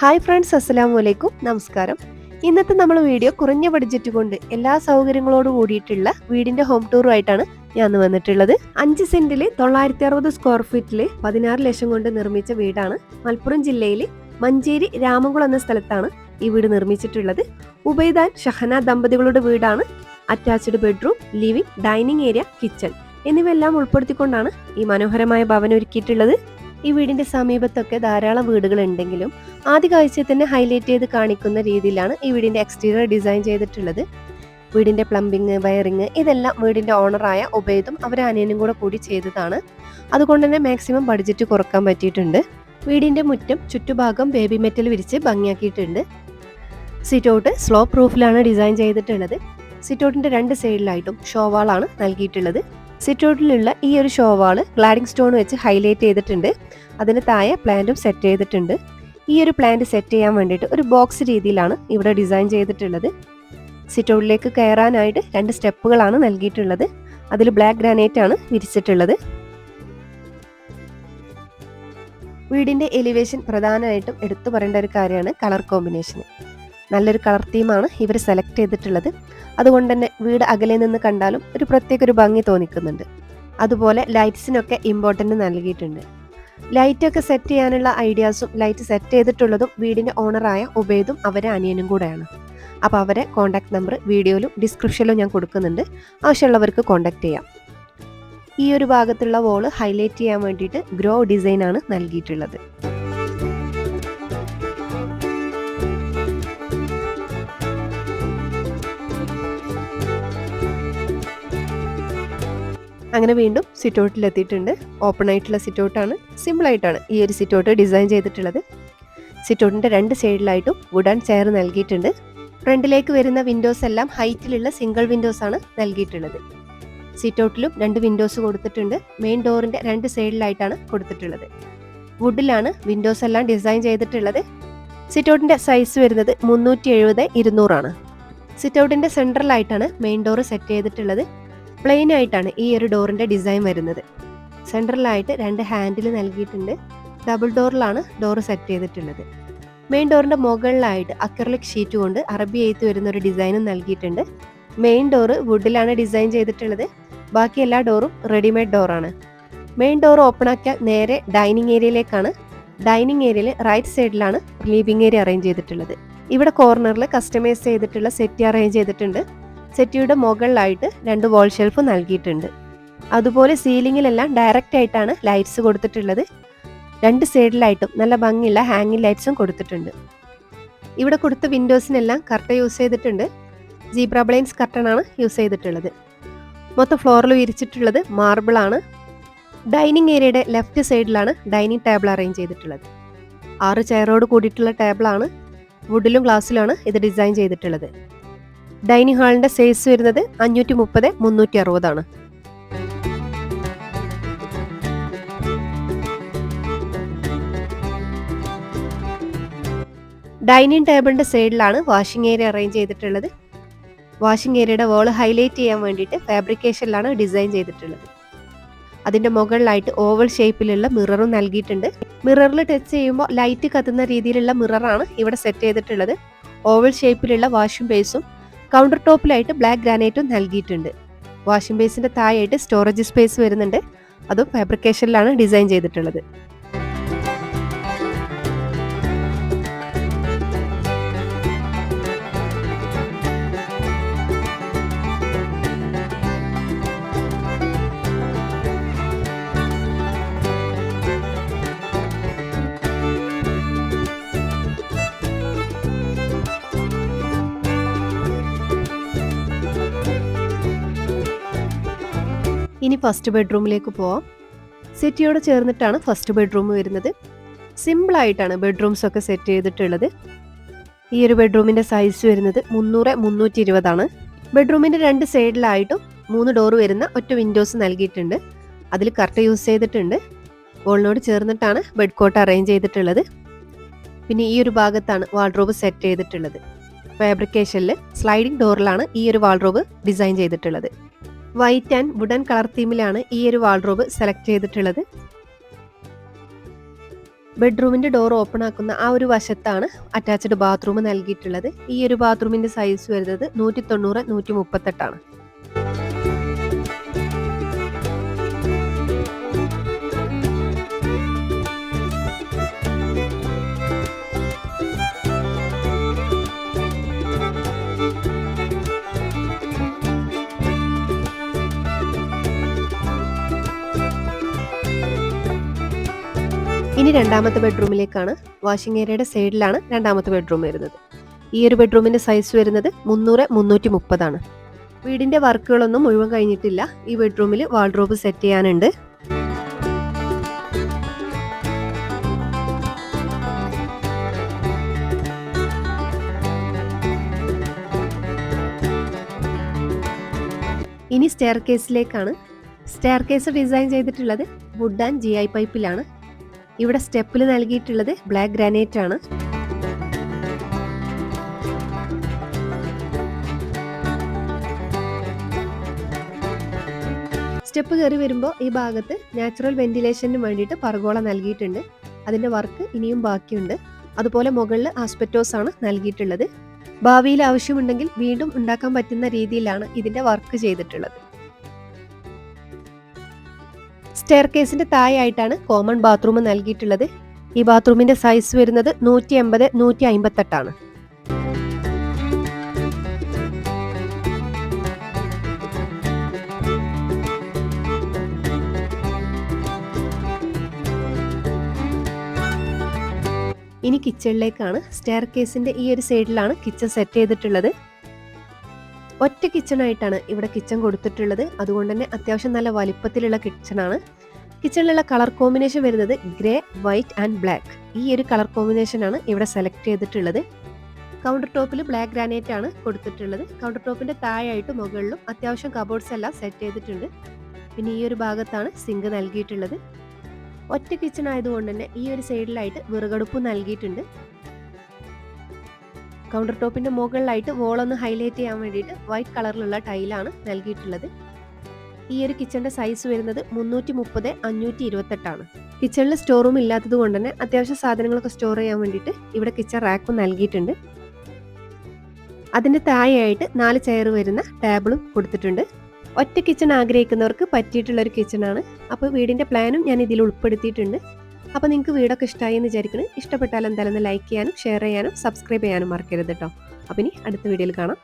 Hi friends അസ്സലാമു അലൈക്കും നമസ്കാരം. ഇന്നത്തെ നമ്മൾ വീഡിയോ കുറഞ്ഞ ബഡ്ജറ്റ് കൊണ്ട് എല്ലാ സൗകര്യങ്ങളോട് കൂടിയിട്ടുള്ള വീടിന്റെ ഹോം ടൂറുമായിട്ടാണ് ഞാൻ വന്നിട്ടുള്ളത്. അഞ്ച് സെന്റിൽ തൊള്ളായിരത്തി അറുപത് സ്ക്വയർ ഫീറ്റിൽ പതിനാറ് ലക്ഷം കൊണ്ട് നിർമ്മിച്ച വീടാണ് മലപ്പുറം ജില്ലയിലെ മഞ്ചേരി രാമംകുളം എന്ന സ്ഥലത്താണ് ഈ വീട് നിർമ്മിച്ചിട്ടുള്ളത്. ഉബൈദാൻ ഷഹന ദമ്പതികളുടെ വീടാണ്. Attached bedroom living dining area kitchen എന്നിവയെല്ലാം ഉൾപ്പെടുത്തിക്കൊണ്ടാണ് ഈ മനോഹരമായ ഭവനം ഒരുക്കിയിട്ടുള്ളത്. ഈ വീടിന്റെ സമീപത്തൊക്കെ ധാരാളം വീടുകൾ ഉണ്ടെങ്കിലും ആദ്യ കാഴ്ചയിൽ തന്നെ ഹൈലൈറ്റ് ചെയ്ത് കാണിക്കുന്ന രീതിയിലാണ് ഈ വീടിന്റെ എക്സ്റ്റീരിയർ ഡിസൈൻ ചെയ്തിട്ടുള്ളത്. വീടിന്റെ പ്ലംബിങ് വയറിങ് ഇതെല്ലാം വീടിന്റെ ഓണറായ ഉബൈദും അവരെ അനിയനും കൂടെ കൂടി ചെയ്തതാണ്. അതുകൊണ്ട് തന്നെ മാക്സിമം ബഡ്ജറ്റ് കുറയ്ക്കാൻ പറ്റിയിട്ടുണ്ട്. വീടിന്റെ മുറ്റം ചുറ്റുഭാഗം ബേബി മെറ്റൽ വിരിച്ച് ഭംഗിയാക്കിയിട്ടുണ്ട്. സിറ്റൗട്ട് സ്ലോ പ്രൂഫിലാണ് ഡിസൈൻ ചെയ്തിട്ടുള്ളത്. സിറ്റൗട്ടിന്റെ രണ്ട് സൈഡിലായിട്ടും ഷോവാളാണ് നൽകിയിട്ടുള്ളത്. സിറ്റൗട്ടിലുള്ള ഈ ഒരു ഷോവാൾ ഗ്ലാഡിംഗ് സ്റ്റോൺ വെച്ച് ഹൈലൈറ്റ് ചെയ്തിട്ടുണ്ട്. അതിന് താഴെ പ്ലാന്റും സെറ്റ് ചെയ്തിട്ടുണ്ട്. ഈ ഒരു പ്ലാന്റ് സെറ്റ് ചെയ്യാൻ വേണ്ടിയിട്ട് ഒരു ബോക്സ് രീതിയിലാണ് ഇവിടെ ഡിസൈൻ ചെയ്തിട്ടുള്ളത്. സിറ്റൗട്ടിലേക്ക് കയറാനായിട്ട് രണ്ട് സ്റ്റെപ്പുകളാണ് നൽകിയിട്ടുള്ളത്. അതിൽ ബ്ലാക്ക് ഗ്രാനൈറ്റ് ആണ് വിരിച്ചിട്ടുള്ളത്. വീടിന്റെ എലിവേഷൻ പ്രധാനമായിട്ടും എടുത്തു പറയേണ്ട ഒരു കാര്യമാണ് കളർ കോമ്പിനേഷൻ നല്ലൊരു കളർ തീമാണ് ഇവർ സെലക്ട് ചെയ്തിട്ടുള്ളത്. അതുകൊണ്ട് തന്നെ വീട് അകലെ നിന്ന് കണ്ടാലും ഒരു പ്രത്യേക ഒരു ഭംഗി തോന്നിക്കുന്നുണ്ട്. അതുപോലെ ലൈറ്റ്സിനൊക്കെ ഇമ്പോർട്ടന്റ് നൽകിയിട്ടുണ്ട്. ലൈറ്റൊക്കെ സെറ്റ് ചെയ്യാനുള്ള ഐഡിയാസും ലൈറ്റ് സെറ്റ് ചെയ്തിട്ടുള്ളതും വീടിന്റെ ഓണറായ ഉബേദും അവരെ അനിയനും കൂടെയാണ്. അപ്പോൾ അവരെ കോൺടാക്ട് നമ്പർ വീഡിയോയിലും ഡിസ്ക്രിപ്ഷനിലും ഞാൻ കൊടുക്കുന്നുണ്ട്. ആവശ്യമുള്ളവർക്ക് കോൺടാക്ട് ചെയ്യാം. ഈ ഒരു ഭാഗത്തുള്ള വോൾ ഹൈലൈറ്റ് ചെയ്യാൻ വേണ്ടിയിട്ട് ഗ്രോ ഡിസൈൻ ആണ് നൽകിയിട്ടുള്ളത്. അങ്ങനെ വീണ്ടും സിറ്റൗട്ടിൽ എത്തിയിട്ടുണ്ട് ഓപ്പൺ ആയിട്ടുള്ള സിറ്റൗട്ടാണ്. സിമ്പിൾ ആയിട്ടാണ് ഈ ഒരു സിറ്റൗട്ട് ഡിസൈൻ ചെയ്തിട്ടുള്ളത്. സിറ്റൗട്ടിന്റെ രണ്ട് സൈഡിലായിട്ടും വുഡൻ ചെയർ നൽകിയിട്ടുണ്ട്. ഫ്രണ്ടിലേക്ക് വരുന്ന വിൻഡോസ് എല്ലാം ഹൈറ്റിലുള്ള സിംഗിൾ വിൻഡോസ് ആണ് നൽകിയിട്ടുള്ളത്. സിറ്റൗട്ടിലും രണ്ട് വിൻഡോസ് കൊടുത്തിട്ടുണ്ട്. മെയിൻ ഡോറിന്റെ രണ്ട് സൈഡിലായിട്ടാണ് കൊടുത്തിട്ടുള്ളത്. വുഡിലാണ് വിൻഡോസ് എല്ലാം ഡിസൈൻ ചെയ്തിട്ടുള്ളത്. സിറ്റൗട്ടിന്റെ സൈസ് വരുന്നത് മുന്നൂറ്റി എഴുപത് ഇരുന്നൂറാണ്. സിറ്റൗട്ടിന്റെ സെൻട്രലായിട്ടാണ് മെയിൻ ഡോറ് സെറ്റ് ചെയ്തിട്ടുള്ളത്. പ്ലെയിൻ ആയിട്ടാണ് ഈ ഒരു ഡോറിന്റെ ഡിസൈൻ വരുന്നത്. സെൻട്രലായിട്ട് രണ്ട് ഹാൻഡിൽ നൽകിയിട്ടുണ്ട്. ഡബിൾ ഡോറിലാണ് ഡോർ സെറ്റ് ചെയ്തിട്ടുള്ളത്. മെയിൻ ഡോറിന്റെ മുകളിലായിട്ട് അക്രലിക് ഷീറ്റ് കൊണ്ട് അറബി എയ്ത്ത് വരുന്ന ഒരു ഡിസൈനും നൽകിയിട്ടുണ്ട്. മെയിൻ ഡോറ് വുഡിലാണ് ഡിസൈൻ ചെയ്തിട്ടുള്ളത്. ബാക്കി എല്ലാ ഡോറും റെഡിമെയ്ഡ് ഡോറാണ് മെയിൻ ഡോർ ഓപ്പൺ ആക്കിയാൽ നേരെ ഡൈനിങ് ഏരിയയിലേക്കാണ് ഡൈനിങ് ഏരിയയിൽ റൈറ്റ് സൈഡിലാണ് ലിവിംഗ് ഏരിയ അറേഞ്ച് ചെയ്തിട്ടുള്ളത്. ഇവിടെ കോർണറിൽ കസ്റ്റമൈസ് ചെയ്തിട്ടുള്ള സെറ്റ് അറേഞ്ച് ചെയ്തിട്ടുണ്ട്. സെറ്റിയുടെ മുകളിലായിട്ട് രണ്ട് വാൾ ഷെൽഫ് നൽകിയിട്ടുണ്ട്. അതുപോലെ സീലിങ്ങിലെല്ലാം ഡയറക്റ്റ് ആയിട്ടാണ് ലൈറ്റ്സ് കൊടുത്തിട്ടുള്ളത്. രണ്ട് സൈഡിലായിട്ടും നല്ല ഭംഗിയുള്ള ഹാങ്ങിങ് ലൈറ്റ്സും കൊടുത്തിട്ടുണ്ട്. ഇവിടെ കൊടുത്ത വിൻഡോസിനെല്ലാം കർട്ടൻ യൂസ് ചെയ്തിട്ടുണ്ട്. ജീബ്ര ബ്ലൈൻസ് കർട്ടൺ ആണ് യൂസ് ചെയ്തിട്ടുള്ളത്. മൊത്തം ഫ്ലോറിൽ വിരിച്ചിട്ടുള്ളത് മാർബിൾ ആണ്. ഡൈനിങ് ഏരിയയുടെ ലെഫ്റ്റ് സൈഡിലാണ് ഡൈനിങ് ടേബിൾ അറേഞ്ച് ചെയ്തിട്ടുള്ളത്. ആറ് ചെയറോട് കൂടിയിട്ടുള്ള ടേബിളാണ് വുഡിലും ഗ്ലാസ്സിലുമാണ് ഇത് ഡിസൈൻ ചെയ്തിട്ടുള്ളത്. ഡൈനിങ് ഹാളിന്റെ സൈസ് വരുന്നത് അഞ്ഞൂറ്റി മുപ്പത് മുന്നൂറ്റി അറുപതാണ് ഡൈനിങ് ടേബിളിന്റെ സൈഡിലാണ് വാഷിംഗ് ഏരിയ അറേഞ്ച് ചെയ്തിട്ടുള്ളത്. വാഷിംഗ് ഏരിയയുടെ വോൾ ഹൈലൈറ്റ് ചെയ്യാൻ വേണ്ടിയിട്ട് ഫാബ്രിക്കേഷനിലാണ് ഡിസൈൻ ചെയ്തിട്ടുള്ളത്. അതിന്റെ മുകളിലായിട്ട് ഓവൽ ഷേപ്പിലുള്ള മിററും നൽകിയിട്ടുണ്ട്. മിററിൽ ടച്ച് ചെയ്യുമ്പോൾ ലൈറ്റ് കത്തുന്ന രീതിയിലുള്ള മിററാണ് ഇവിടെ സെറ്റ് ചെയ്തിട്ടുള്ളത്. ഓവൽ ഷേപ്പിലുള്ള വാഷിംഗ് ബേസും കൗണ്ടർ ടോപ്പിലായിട്ട് ബ്ലാക്ക് ഗ്രാനൈറ്റും നൽകിയിട്ടുണ്ട്. വാഷിംഗ് ബേസിന്റെ താഴെയായിട്ട് സ്റ്റോറേജ് സ്പേസ് വരുന്നുണ്ട്. അതും ഫാബ്രിക്കേഷനിലാണ് ഡിസൈൻ ചെയ്തിട്ടുള്ളത്. ഇനി ഫസ്റ്റ് ബെഡ്റൂമിലേക്ക് പോവാം. സെറ്റിയോട് ചേർന്നിട്ടാണ് ഫസ്റ്റ് ബെഡ്റൂം വരുന്നത്. സിമ്പിളായിട്ടാണ് ബെഡ്റൂംസ് ഒക്കെ സെറ്റ് ചെയ്തിട്ടുള്ളത്. ഈ ഒരു ബെഡ്റൂമിന്റെ സൈസ് വരുന്നത് മുന്നൂറ് മുന്നൂറ്റി ഇരുപതാണ് ബെഡ്റൂമിന്റെ രണ്ട് സൈഡിലായിട്ടും മൂന്ന് ഡോർ വരുന്ന ഒറ്റ വിൻഡോസ് നൽകിയിട്ടുണ്ട്. അതിൽ കറക്റ്റ് യൂസ് ചെയ്തിട്ടുണ്ട്. വോളിനോട് ചേർന്നിട്ടാണ് ബെഡ് കോട്ട് അറേഞ്ച് ചെയ്തിട്ടുള്ളത്. പിന്നെ ഈ ഒരു ഭാഗത്താണ് വാൾഡ്രോബ് സെറ്റ് ചെയ്തിട്ടുള്ളത്. ഫാബ്രിക്കേഷനിൽ സ്ലൈഡിംഗ് ഡോറിലാണ് ഈ ഒരു വാൾഡ്രോബ് ഡിസൈൻ ചെയ്തിട്ടുള്ളത്. വൈറ്റ് ആൻഡ് വുഡൻ കളർ തീമിലാണ് ഈ ഒരു വാൾഡ്രോബ് സെലക്ട് ചെയ്തിട്ടുള്ളത്. ബെഡ്റൂമിന്റെ ഡോർ ഓപ്പൺ ആക്കുന്ന ആ ഒരു വശത്താണ് അറ്റാച്ച്ഡ് ബാത്റൂം നൽകിയിട്ടുള്ളത്. ഈ ഒരു ബാത്റൂമിന്റെ സൈസ് വരുന്നത് നൂറ്റി തൊണ്ണൂറ് നൂറ്റി മുപ്പത്തെട്ടാണ് രണ്ടാമത്തെ ബെഡ്റൂമിലേക്കാണ് വാഷിംഗ് ഏരിയയുടെ സൈഡിലാണ് രണ്ടാമത്തെ ബെഡ്റൂം വരുന്നത്. ഈ ഒരു ബെഡ്റൂമിന്റെ സൈസ് വരുന്നത് മുന്നൂറ് മുന്നൂറ്റി മുപ്പതാണ് വീടിന്റെ വർക്കുകളൊന്നും മുഴുവൻ കഴിഞ്ഞിട്ടില്ല. ഈ ബെഡ്റൂമിൽ വാൾഡ്രോബ് സെറ്റ് ചെയ്യാനുണ്ട്. ഇനി സ്റ്റെയർ കേസിലേക്കാണ് സ്റ്റെയർ കേസ് ഡിസൈൻ ചെയ്തിട്ടുള്ളത് വുഡ് ആൻഡ് ജി ഐ പൈപ്പിലാണ് ഇവിടെ സ്റ്റെപ്പിൽ നൽകിയിട്ടുള്ളത് ബ്ലാക്ക് ഗ്രാനൈറ്റ് ആണ്. സ്റ്റെപ്പ് കയറി വരുമ്പോൾ ഈ ഭാഗത്ത് നാച്ചുറൽ വെന്റിലേഷന് വേണ്ടിയിട്ട് പറഗോള നൽകിയിട്ടുണ്ട്. അതിന്റെ വർക്ക് ഇനിയും ബാക്കിയുണ്ട്. അതുപോലെ മുകളിൽ ആസ്പെറ്റോസ് ആണ് നൽകിയിട്ടുള്ളത്. ഭാവിയിൽ ആവശ്യമുണ്ടെങ്കിൽ വീണ്ടും ഉണ്ടാക്കാൻ പറ്റുന്ന രീതിയിലാണ് ഇതിന്റെ വർക്ക് ചെയ്തിട്ടുള്ളത്. സ്റ്റെയർ കേസിന്റെ താഴെയായിട്ടാണ് കോമൺ ബാത്റൂം നൽകിയിട്ടുള്ളത്. ഈ ബാത്റൂമിന്റെ സൈസ് വരുന്നത് നൂറ്റി എൺപത് നൂറ്റി അമ്പത്തെട്ടാണ് ഇനി കിച്ചണിലേക്കാണ് സ്റ്റെയർ കേസിന്റെ ഈ ഒരു സൈഡിലാണ് കിച്ചൺ സെറ്റ് ചെയ്തിട്ടുള്ളത്. ഒറ്റ കിച്ചണായിട്ടാണ് ഇവിടെ കിച്ചൺ കൊടുത്തിട്ടുള്ളത്. അതുകൊണ്ട് തന്നെ അത്യാവശ്യം നല്ല വലിപ്പത്തിലുള്ള കിച്ചണാണ്. കിച്ചണിലുള്ള കളർ കോമ്പിനേഷൻ വരുന്നത് ഗ്രേ വൈറ്റ് ആൻഡ് ബ്ലാക്ക്. ഈ ഒരു കളർ കോമ്പിനേഷനാണ് ഇവിടെ സെലക്ട് ചെയ്തിട്ടുള്ളത്. കൗണ്ടർ ടോപ്പിൽ ബ്ലാക്ക് ഗ്രാനൈറ്റ് ആണ് കൊടുത്തിട്ടുള്ളത്. കൗണ്ടർ ടോപ്പിന്റെ താഴെയായിട്ട് മുകളിലും അത്യാവശ്യം കബോർഡ്സ് എല്ലാം സെറ്റ് ചെയ്തിട്ടുണ്ട്. പിന്നെ ഈ ഒരു ഭാഗത്താണ് സിങ്ക് നൽകിയിട്ടുള്ളത്. ഒറ്റ കിച്ചൺ ആയതുകൊണ്ട് തന്നെ ഈ ഒരു സൈഡിലായിട്ട് വിറകടുപ്പ് നൽകിയിട്ടുണ്ട്. കൗണ്ടർ ടോപ്പിന്റെ മുകളിലായിട്ട് വോളൊന്ന് ഹൈലൈറ്റ് ചെയ്യാൻ വേണ്ടിയിട്ട് വൈറ്റ് കളറിലുള്ള ടൈലാണ് നൽകിയിട്ടുള്ളത്. ഈ ഒരു കിച്ചണിന്റെ സൈസ് വരുന്നത് മുന്നൂറ്റി മുപ്പത് അഞ്ഞൂറ്റി ഇരുപത്തെട്ടാണ് കിച്ചണിൽ സ്റ്റോർ റൂം ഇല്ലാത്തത് കൊണ്ട് തന്നെ അത്യാവശ്യം സാധനങ്ങളൊക്കെ സ്റ്റോർ ചെയ്യാൻ വേണ്ടിയിട്ട് ഇവിടെ കിച്ചൺ റാക്കും നൽകിയിട്ടുണ്ട്. അതിന്റെ താഴെയായിട്ട് നാല് ചെയർ വരുന്ന ടേബിളും കൊടുത്തിട്ടുണ്ട്. ഒറ്റ കിച്ചൺ ആഗ്രഹിക്കുന്നവർക്ക് പറ്റിയിട്ടുള്ള ഒരു കിച്ചണാണ് അപ്പോൾ വീടിന്റെ പ്ലാനും ഞാൻ ഇതിൽ ഉൾപ്പെടുത്തിയിട്ടുണ്ട്. അപ്പോൾ നിങ്ങൾക്ക് വീടൊക്കെ ഇഷ്ടമായി എന്ന് വിചാരിക്കുന്നത് ഇഷ്ടപ്പെട്ടാൽ എന്തായാലും ലൈക്ക് ചെയ്യാനും ഷെയർ ചെയ്യാനും സബ്സ്ക്രൈബ് ചെയ്യാനും മറക്കരുത് കേട്ടോ അപ്പം ഇനി അടുത്ത വീഡിയോയിൽ കാണാം.